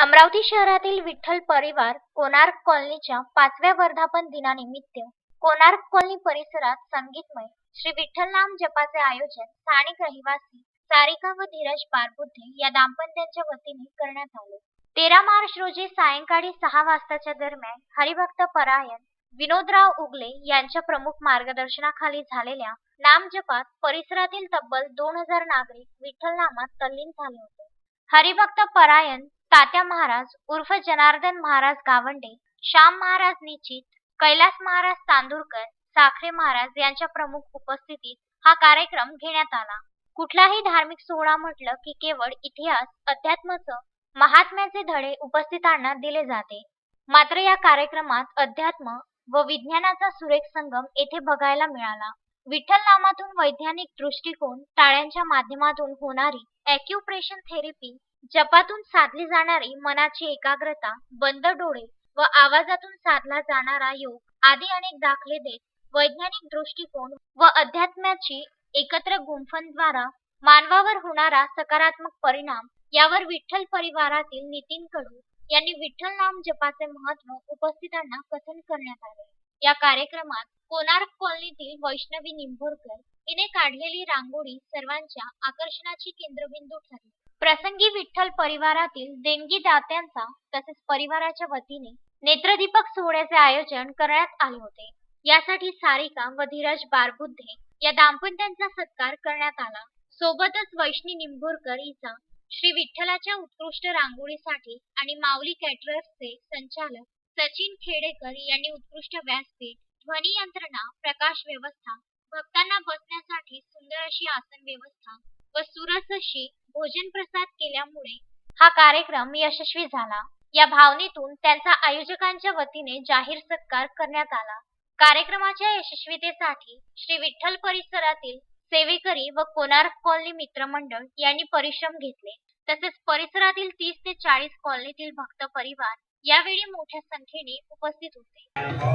अमरावती शहरातील विठ्ठल परिवार कोणार्क कॉलनीच्या पाचव्या वर्धापन दिनानिमित्त कोणार्क कॉलनी परिसरात संगीतमय श्री विठ्ठल नाम जपाचे आयोजन स्थानिक रहिवासी सारिका व धीरज पारबुद्धे या दाम्पत्याच्या वतीने करण्यात आले. तेरा मार्च रोजी सायंकाळी सहा वाजताच्या दरम्यान हरिभक्त परायण विनोदराव उगले यांच्या प्रमुख मार्गदर्शनाखाली झालेल्या नामजपात परिसरातील तब्बल दोन हजार नागरिक विठ्ठल नामात तल्लीन झाले होते. हरिभक्त परायण तात्या महाराज उर्फ जनार्दन महाराज गावंडे श्याम महाराज निचित कैलास महाराज तांदूरकर साखरे महाराज यांच्या प्रमुख उपस्थितीत हा कार्यक्रम घेण्यात आला. कुठलाही धार्मिक सोहळा म्हटलं की केवळ इतिहास अध्यात्माचं महात्म्याचे धडे उपस्थितांना दिले जाते. मात्र या कार्यक्रमात अध्यात्म व विज्ञानाचा सुरेख संगम येथे बघायला मिळाला. विठ्ठल नामातून वैज्ञानिक दृष्टिकोन टाळ्यांच्या माध्यमातून होणारी अॅक्युप्रेशन थेरपी जपातून साधली जाणारी मनाची एकाग्रता बंद डोळे व आवाजातून साधला जाणारा योग आदी अनेक दाखले देत वैज्ञानिक दृष्टिकोन व अध्यात्माची एकत्र गुंफनद्वारा मानवावर होणारा सकारात्मक परिणाम यावर विठ्ठल परिवारातील नितीन कडू यांनी विठ्ठल नाम जपाचे महत्त्व उपस्थितांना कथन करण्यात आले. या कार्यक्रमात कोणार्क कॉलनीतील वैष्णवी निंभोरकर हिने काढलेली रांगोळी सर्वांच्या आकर्षणाची केंद्रबिंदू ठरली. प्रसंगी विठ्ठल परिवारातील देणगी दात्यांचा तसेच परिवाराच्या वतीने नेत्रदीपक सोहळ्याचे आयोजन करण्यात आले होते. यासाठी सारिका व धीरज बारबुद्धे या दाम्पत्यांचा सत्कार करण्यात आला. सोबतच वैष्णी निंभोरकर हिचा श्री विठ्ठलाच्या उत्कृष्ट रांगोळीसाठी आणि माऊली कॅटरर्सचे संचालक सचिन खेडेकर यांनी उत्कृष्ट व्यासपीठ ध्वनी यंत्रणा प्रकाश व्यवस्था भक्तांना बसण्यासाठी सुंदर अशी आसन व्यवस्था व सुरस अशी भोजन प्रसाद केल्यामुळे हा कार्यक्रम यशस्वी झाला. या भावनेतून त्यांचा आयोजकांच्या वतीने जाहीर सत्कार करण्यात आला. कार्यक्रमाच्या यशस्वीतेसाठी श्री विठ्ठल परिसरातील सेवेकरी व कोणार्क कॉलनी मित्रमंडळ यांनी परिश्रम घेतले. तसेच परिसरातील तीस ते चाळीस कॉलनीतील भक्त परिवार यावेळी मोठ्या संख्येने उपस्थित होते.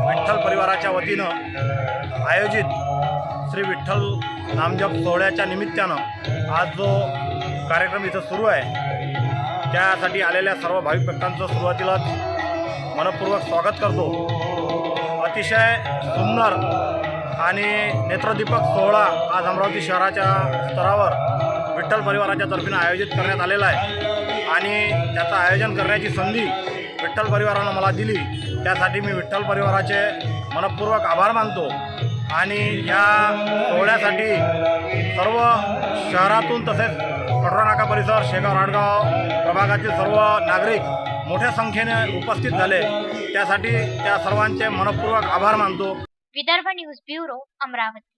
विठ्ठल परिवाराच्या वतीनं आयोजित श्री विठ्ठल नामजप सोहळ्याच्या निमित्तानं आज जो कार्यक्रम इथं सुरू आहे. त्यासाठी आलेल्या सर्व भाविक भक्तांचं सुरुवातीलाच मनपूर्वक स्वागत करतो. अतिशय सुंदर आणि नेत्रदीपक सोहळा आज अमरावती शहराच्या स्तरावर विठ्ठल परिवाराच्या तर्फीनं आयोजित करण्यात आलेला आहे. आणि त्याचं आयोजन करण्याची संधी विठ्ठल परिवारानं मला दिली. त्यासाठी मी विठ्ठल परिवाराचे मनपूर्वक आभार मानतो. आणि या सोहळ्यासाठी सर्व शहरातून तसेच कटोरा नाका परिसर शेगाव राडगाव प्रभागातील सर्व नागरिक मोठ्या संख्येने उपस्थित झाले. त्यासाठी त्या सर्वांचे मनपूर्वक आभार मानतो. Vidarbha news bureau Amravati.